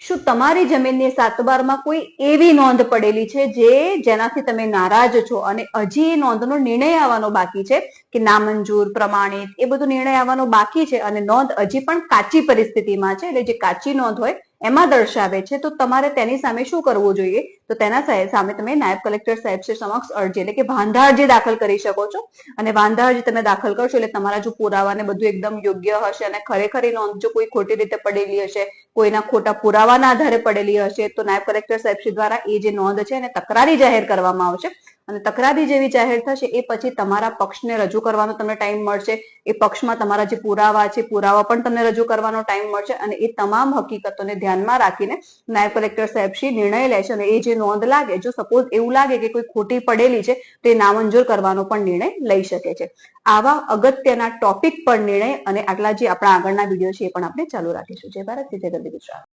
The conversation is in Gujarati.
શું તમારી જમીનની સાતબારમાં કોઈ એવી નોંધ પડેલી છે જે જેનાથી તમે નારાજ છો? અને હજી એ નોંધનો નિર્ણય આવવાનો બાકી છે કે નામંજૂર, પ્રમાણિત એ બધો નિર્ણય આવવાનો બાકી છે? અને નોંધ હજી પણ કાચી પરિસ્થિતિમાં છે? એટલે જે કાચી નોંધ હોય એમાં દર્શાવે છે, તો તમારે તેની સામે શું કરવું જોઈએ? તો તેના સામે તમે નાયબ કલેક્ટર સાહેબ શ્રી સમક્ષ અરજી, એટલે કે વાંધા અરજી દાખલ કરી શકો છો. અને વાંધા અરજી તમે દાખલ કરશો, એટલે તમારા જો પુરાવા ને બધું એકદમ યોગ્ય હશે અને ખરેખર એ નોંધ જો કોઈ ખોટી રીતે પડેલી હશે, કોઈના ખોટા પુરાવાના આધારે પડેલી હશે, તો નાયબ કલેક્ટર સાહેબ દ્વારા એ જે નોંધ છે એને તકરારી જાહેર કરવામાં આવશે. અને તકરારી જેવી જાહેર થશે, એ પછી તમારા પક્ષને રજૂ કરવાનો તમને ટાઈમ મળશે. એ પક્ષમાં તમારા જે પુરાવા છે, પુરાવા પણ તમને રજૂ કરવાનો ટાઈમ મળશે અને એ તમામ હકીકતોને ધ્યાનમાં રાખીને નાયબ કલેક્ટર સાહેબશ્રી નિર્ણય લેશે અને એ જે નોંધ લાગે, જો સપોઝ એવું લાગે કે કોઈ ખોટી પડેલી છે, તો એ નામંજૂર કરવાનો પણ નિર્ણય લઈ શકે છે. આવા અગત્યના ટોપિક પર નિર્ણય અને આટલા જે આપણા આગળના વીડિયો છે, એ પણ આપણે ચાલુ રાખીશું. જય ભારત, જય ગરબી ગુજરાત.